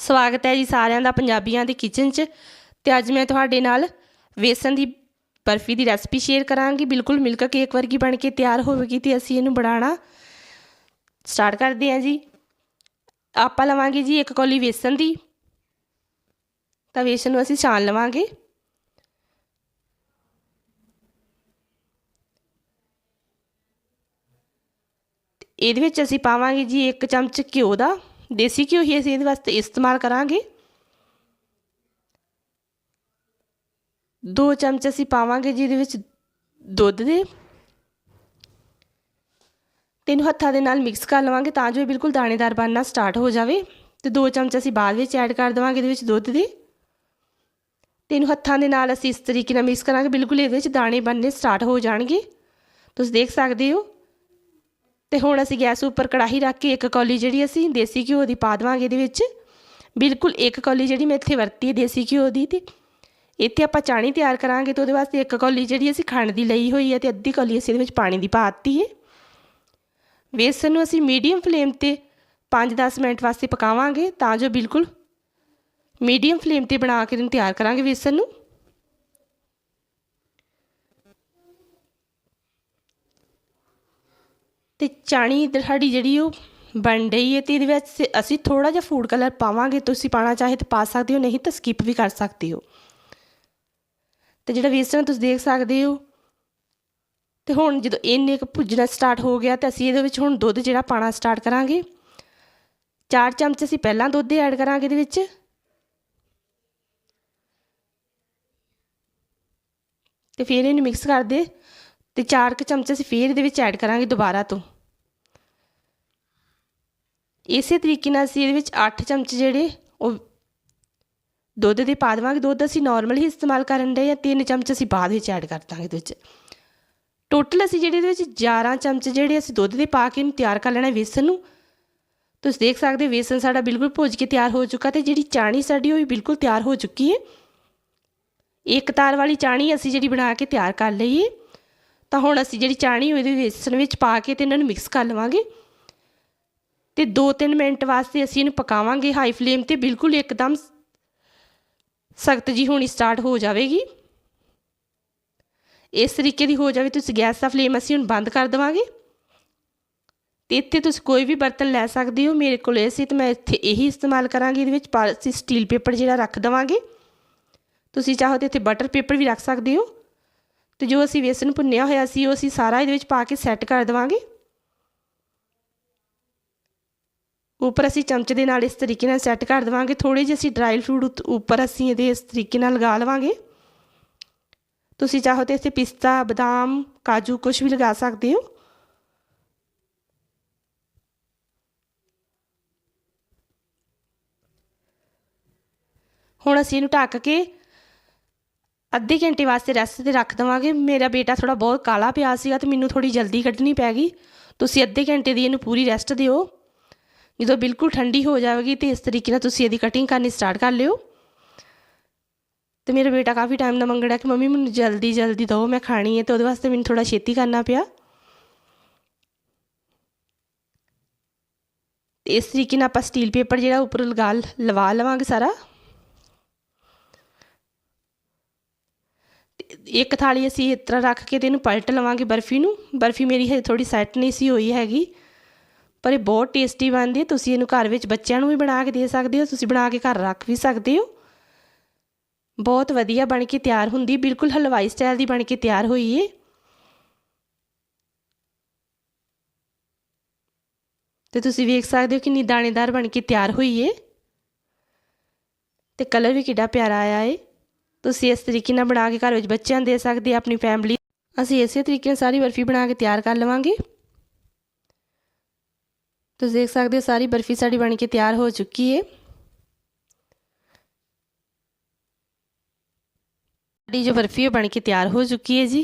ਸਵਾਗਤ ਹੈ ਜੀ ਸਾਰਿਆਂ ਦਾ ਪੰਜਾਬੀਆਂ ਦੀ ਕਿਚਨ 'ਚ। ਤੇ ਅੱਜ ਮੈਂ ਤੁਹਾਡੇ ਨਾਲ ਵੇਸਣ ਦੀ ਬਰਫੀ ਦੀ ਰੈਸਪੀ ਸ਼ੇਅਰ ਕਰਾਂਗੀ। ਬਿਲਕੁਲ ਮਿਲਕ ਕੇਕ ਵਰਗੀ ਬਣ ਕੇ ਤਿਆਰ ਹੋਵੇਗੀ ਤੇ ਅਸੀਂ ਇਹਨੂੰ ਬਣਾਉਣਾ। ਸਟਾਰਟ ਕਰਦੇ ਹਾਂ ਜੀ। ਆਪਾਂ ਲਵਾਂਗੇ ਜੀ ਇੱਕ ਕੌਲੀ ਵੇਸਣ ਦੀ। ਤਾਂ ਵੇਸਣ ਨੂੰ ਅਸੀਂ ਛਾਣ ਲਵਾਂਗੇ। ਇਹਦੇ ਵਿੱਚ ਅਸੀਂ ਪਾਵਾਂਗੇ ਜੀ ਇੱਕ ਚਮਚ ਘਿਓ ਦਾ। ਦੇਸੀ ਘਿਓ ਹੀ ਅਸੀਂ ਇਹਦੇ ਵਾਸਤੇ ਇਸਤੇਮਾਲ ਕਰਾਂਗੇ ਦੋ ਚਮਚ ਅਸੀਂ ਪਾਵਾਂਗੇ ਜਿਹਦੇ ਵਿੱਚ ਦੁੱਧ ਦੇ ਤੈਨੂੰ ਹੱਥਾਂ ਦੇ ਨਾਲ ਮਿਕਸ ਕਰ ਲਵਾਂਗੇ ਤਾਂ ਜੋ ਇਹ ਬਿਲਕੁਲ ਦਾਣੇਦਾਰ ਬਣਨਾ ਸਟਾਰਟ ਹੋ ਜਾਵੇ ਤੇ ਦੋ ਚਮਚ ਅਸੀਂ ਬਾਅਦ ਵਿੱਚ ਐਡ ਕਰ ਦੇਵਾਂਗੇ ਇਹਦੇ ਵਿੱਚ ਦੁੱਧ ਦੇ ਤੈਨੂੰ ਹੱਥਾਂ ਦੇ ਨਾਲ ਅਸੀਂ ਇਸ ਤਰੀਕੇ ਨਾਲ ਮਿਕਸ ਕਰਾਂਗੇ ਬਿਲਕੁਲ ਇਹਦੇ ਵਿੱਚ ਦਾਣੇ ਬਣਨੇ ਸਟਾਰਟ ਹੋ ਜਾਣਗੇ ਤੁਸੀਂ ਦੇਖ ਸਕਦੇ ਹੋ ਤੇ ਹੁਣ ਅਸੀਂ ਗੈਸ ਉੱਪਰ ਕੜਾਹੀ ਰੱਖ ਕੇ ਇੱਕ ਕੌਲੀ ਜਿਹੜੀ ਅਸੀਂ ਦੇਸੀ ਘਿਓ ਦੀ ਪਾ ਦੇਵਾਂਗੇ ਇਹਦੇ ਵਿੱਚ। ਬਿਲਕੁਲ ਇੱਕ ਕੌਲੀ ਜਿਹੜੀ ਮੈਂ ਇੱਥੇ ਵਰਤੀ ਹੈ ਦੇਸੀ ਘਿਓ ਦੀ ਤੇ ਇੱਥੇ ਆਪਾਂ ਚਾਣੀ ਤਿਆਰ ਕਰਾਂਗੇ ਤੇ ਉਹਦੇ ਵਾਸਤੇ ਇੱਕ ਕੌਲੀ ਜਿਹੜੀ ਅਸੀਂ ਖੰਡ ਦੀ ਲਈ ਹੋਈ ਹੈ ਤੇ ਅੱਧੀ ਕੌਲੀ ਅਸੀਂ ਇਹਦੇ ਵਿੱਚ ਪਾਣੀ ਦੀ ਪਾ ਦਿੱਤੀ ਹੈ। ਵੇਸਣ ਨੂੰ ਅਸੀਂ ਮੀਡੀਅਮ ਫਲੇਮ ਤੇ 5-10 ਮਿੰਟ ਵਾਸਤੇ ਪਕਾਵਾਂਗੇ ਤਾਂ ਜੋ ਬਿਲਕੁਲ ਮੀਡੀਅਮ ਫਲੇਮ ਤੇ ਬਣਾ ਕੇ ਇਹਨੂੰ ਤਿਆਰ ਕਰਾਂਗੇ ਵੇਸਣ ਨੂੰ। ਅਤੇ ਚਾਣੀ ਸਾਡੀ ਜਿਹੜੀ ਉਹ ਬਣ ਰਹੀ ਹੈ ਅਤੇ ਇਹਦੇ ਵਿੱਚ ਅਸੀਂ ਥੋੜ੍ਹਾ ਜਿਹਾ ਫੂਡ ਕਲਰ ਪਾਵਾਂਗੇ, ਤੁਸੀਂ ਪਾਉਣਾ ਚਾਹੇ ਤਾਂ ਪਾ ਸਕਦੇ ਹੋ, ਨਹੀਂ ਤਾਂ ਸਕਿਪ ਵੀ ਕਰ ਸਕਦੇ ਹੋ। ਅਤੇ ਜਿਹੜਾ ਵੇਸਣ ਤੁਸੀਂ ਦੇਖ ਸਕਦੇ ਹੋ, ਤੇ ਹੁਣ ਜਦੋਂ ਇੰਨੇ ਕੁ ਭੁੱਜਣਾ ਸਟਾਰਟ ਹੋ ਗਿਆ ਤੇ ਅਸੀਂ ਇਹਦੇ ਵਿੱਚ ਹੁਣ ਦੁੱਧ ਜਿਹੜਾ ਪਾਣਾ ਸਟਾਰਟ ਕਰਾਂਗੇ। ਚਾਰ ਚਮਚ ਅਸੀਂ ਪਹਿਲਾਂ ਦੁੱਧ ਐਡ ਕਰਾਂਗੇ ਇਹਦੇ ਵਿੱਚ। ਤੇ ਫਿਰ ਇਹਨੂੰ ਮਿਕਸ ਕਰਦੇ। ਤੇ ਚਾਰ ਕੁ ਚਮਚ ਅਸੀਂ ਫਿਰ ਇਹਦੇ ਵਿੱਚ ਐਡ ਕਰਾਂਗੇ ਦੁਬਾਰਾ ਤੋਂ। ਇਸੇ ਤਰੀਕੇ ਨਾਲ ਅਸੀਂ ਇਹਦੇ ਵਿੱਚ 8 ਚਮਚ ਜਿਹੜੇ, ਉਹ ਦੁੱਧ ਦੇ ਪਾ ਦੇਵਾਂਗੇ। ਦੁੱਧ ਅਸੀਂ ਨਾਰਮਲ ਹੀ ਇਸਤੇਮਾਲ ਕਰਨ ਦੇ ਆ ਤਿੰਨ ਚਮਚ ਅਸੀਂ ਬਾਅਦ ਵਿੱਚ ਐਡ ਕਰ ਦਾਂਗੇ ਇਹਦੇ ਵਿੱਚ। ਟੋਟਲ ਅਸੀਂ ਜਿਹੜੇ ਇਹਦੇ ਵਿੱਚ 11 ਚਮਚ ਜਿਹੜੇ ਅਸੀਂ ਦੁੱਧ ਦੇ ਪਾ ਕੇ ਇਹਨੂੰ ਤਿਆਰ ਕਰ ਲੈਣਾ ਵੇਸਣ ਨੂੰ। ਤੁਸੀਂ ਦੇਖ ਸਕਦੇ ਹੋ ਵੇਸਣ ਸਾਡਾ ਬਿਲਕੁਲ ਭੁੱਜ ਕੇ ਤਿਆਰ ਹੋ ਚੁੱਕਾ ਤੇ ਜਿਹੜੀ ਚਾਣੀ ਸਾਡੀ ਉਹ ਵੀ ਬਿਲਕੁਲ ਤਿਆਰ ਹੋ ਚੁੱਕੀ ਹੈ। ਇੱਕ ਤਾਰ ਵਾਲੀ ਚਾਣੀ ਅਸੀਂ ਜਿਹੜੀ ਬਣਾ ਕੇ ਤਿਆਰ ਕਰ ਲਈਏ। ਤਾਂ ਹੁਣ ਅਸੀਂ ਜਿਹੜੀ ਚਾਣੀ ਉਹਦੇ ਵੇਸਣ ਵਿੱਚ ਪਾ ਕੇ ਤੇ ਇਹਨਾਂ ਨੂੰ ਮਿਕਸ ਕਰ ਲਵਾਂਗੇ। ਤੇ 2-3 ਮਿੰਟ ਵਾਸਤੇ ਅਸੀਂ ਇਹਨੂੰ ਪਕਾਵਾਂਗੇ ਹਾਈ ਫਲੇਮ ਤੇ ਬਿਲਕੁਲ ਇੱਕਦਮ ਸਖਤ ਜੀ ਹੋਣੀ ਸਟਾਰਟ ਹੋ ਜਾਵੇਗੀ। ਇਸ ਤਰੀਕੇ ਦੀ ਹੋ ਜਾਵੇ ਤੁਸੀਂ ਗੈਸ ਦਾ ਫਲੇਮ ਅਸੀਂ ਹੁਣ ਬੰਦ ਕਰ ਦੇਵਾਂਗੇ। ਤੇ ਇੱਥੇ ਤੁਸੀਂ ਕੋਈ ਵੀ ਬਰਤਨ ਲੈ ਸਕਦੇ ਹੋ। ਮੇਰੇ ਕੋਲ ਇਹ ਸੀ ਤੇ ਮੈਂ ਇੱਥੇ ਇਹੀ ਇਸਤੇਮਾਲ ਕਰਾਂਗੀ। ਇਹਦੇ ਵਿੱਚ ਅਸੀਂ ਸਟੀਲ ਪੇਪਰ ਜਿਹੜਾ ਰੱਖ ਦੇਵਾਂਗੇ। ਤੁਸੀਂ ਚਾਹੋ ਤੇ ਇੱਥੇ ਬਟਰ ਪੇਪਰ ਵੀ ਰੱਖ ਸਕਦੇ ਹੋ। ਤੇ ਜੋ ਅਸੀਂ ਵੇਸਣ ਭੁੰਨਿਆ ਹੋਇਆ ਸੀ, ਉਹ ਅਸੀਂ ਸਾਰਾ ਇਹਦੇ ਵਿੱਚ ਪਾ ਕੇ ਸੈੱਟ ਕਰ ਦੇਵਾਂਗੇ। ਉੱਪਰ ਅਸੀਂ ਚਮਚ ਦੇ ਨਾਲ ਇਸ ਤਰੀਕੇ ਨਾਲ ਸੈੱਟ ਕਰ ਦੇਵਾਂਗੇ। ਥੋੜੇ ਜਿਹੇ ਅਸੀਂ ਡਰਾਈ ਫਰੂਟ ਉੱਪਰ ਅਸੀਂ ਇਹਦੇ ਇਸ ਤਰੀਕੇ ਨਾਲ ਲਗਾ ਲਵਾਂਗੇ। ਤੁਸੀਂ ਚਾਹੋ ਤੇ ਇੱਥੇ ਪਿਸਤਾ, ਬਦਾਮ, ਕਾਜੂ ਕੁਝ ਵੀ ਲਗਾ ਸਕਦੇ ਹੋ। ਹੁਣ ਅਸੀਂ ਇਹਨੂੰ ਢੱਕ ਕੇ ਅੱਧੇ ਘੰਟੇ ਵਾਸਤੇ ਰੈਸਟ ਤੇ ਰੱਖ ਦਵਾਂਗੇ। ਮੇਰਾ ਬੇਟਾ ਥੋੜਾ ਬਹੁਤ ਕਾਲਾ ਪਿਆ ਸੀਗਾ ਤੇ ਮੈਨੂੰ ਥੋੜੀ ਜਲਦੀ ਕੱਢਣੀ ਪੈ ਗਈ। ਤੁਸੀਂ ਅੱਧੇ ਘੰਟੇ ਦੀ ਇਹਨੂੰ ਪੂਰੀ ਰੈਸਟ ਦਿਓ। ਜਦੋਂ ਬਿਲਕੁਲ ਠੰਡੀ ਹੋ ਜਾਵੇਗੀ ਤੇ ਇਸ ਤਰੀਕੇ ਨਾਲ ਤੁਸੀਂ ਇਹਦੀ ਕਟਿੰਗ ਕਰਨੀ ਸਟਾਰਟ ਕਰ ਲਿਓ। ਤੇ ਮੇਰਾ ਬੇਟਾ ਕਾਫੀ ਟਾਈਮ ਦਾ ਮੰਗੜਾ ਕਿ ਮੰਮੀ ਮੈਨੂੰ ਜਲਦੀ ਜਲਦੀ ਦਿਓ, ਮੈਂ ਖਾਣੀ ਹੈ ਤੇ ਉਹਦੇ ਵਾਸਤੇ ਮੈਨੂੰ ਥੋੜਾ ਛੇਤੀ ਕਰਨਾ ਪਿਆ। ਇਸ ਤਰੀਕੇ ਨਾਲ ਆਪਾਂ ਸਟੀਲ ਪੇਪਰ ਜਿਹੜਾ ਉੱਪਰ ਲਗਾ, ਲਵਾ ਲਵਾਂਗੇ ਸਾਰਾ। ਇੱਕ ਥਾਲੀ ਅਸੀਂ ਇਸ ਤਰ੍ਹਾਂ ਰੱਖ ਕੇ ਤੇ ਇਹਨੂੰ ਪਲਟ ਲਵਾਂਗੇ ਬਰਫੀ ਨੂੰ। ਬਰਫੀ ਮੇਰੀ ਹਜੇ ਥੋੜੀ ਸੈੱਟ ਨਹੀਂ ਸੀ ਹੋਈ ਹੈਗੀ। ਪਰ ਇਹ ਬਹੁਤ ਟੇਸਟੀ ਬਣਦੀ ਹੈ। ਤੁਸੀਂ ਇਹਨੂੰ ਘਰ ਵਿੱਚ ਬੱਚਿਆਂ ਨੂੰ ਵੀ ਬਣਾ ਕੇ ਦੇ ਸਕਦੇ ਹੋ। ਤੁਸੀਂ ਬਣਾ ਕੇ ਘਰ ਰੱਖ ਵੀ ਸਕਦੇ ਹੋ। ਬਹੁਤ ਵਧੀਆ ਬਣ ਕੇ ਤਿਆਰ ਹੁੰਦੀ, ਬਿਲਕੁਲ ਹਲਵਾਈ ਸਟਾਈਲ ਦੀ ਬਣ ਕੇ ਤਿਆਰ ਹੋਈ ਏ। ਤੇ ਤੁਸੀਂ ਵੇਖ ਸਕਦੇ ਹੋ ਕਿੰਨੀ ਦਾਣੇਦਾਰ ਬਣ ਕੇ ਤਿਆਰ ਹੋਈ ਏ। ਤੇ ਕਲਰ ਵੀ ਕਿੱਡਾ ਪਿਆਰਾ ਆਇਆ ਏ। ਤੁਸੀਂ ਇਸ ਤਰੀਕੇ ਨਾਲ ਬਣਾ ਕੇ ਘਰ ਵਿੱਚ ਬੱਚਿਆਂ ਨੂੰ ਦੇ ਸਕਦੇ ਆਪਣੀ ਫੈਮਿਲੀ ਅਸੀਂ ਇਸੇ ਤਰੀਕੇ ਨਾਲ ਸਾਰੀ ਬਰਫੀ ਬਣਾ ਕੇ ਤਿਆਰ ਕਰ ਲਵਾਂਗੇ। ਤੁਸੀਂ ਦੇਖ ਸਕਦੇ ਹੋ ਸਾਰੀ ਬਰਫੀ ਸਾਡੀ ਬਣ ਕੇ ਤਿਆਰ ਹੋ ਚੁੱਕੀ ਹੈ ਸਾਡੀ ਜੋ ਬਰਫੀ ਹੈ ਬਣ ਕੇ ਤਿਆਰ ਹੋ ਚੁੱਕੀ ਹੈ ਜੀ।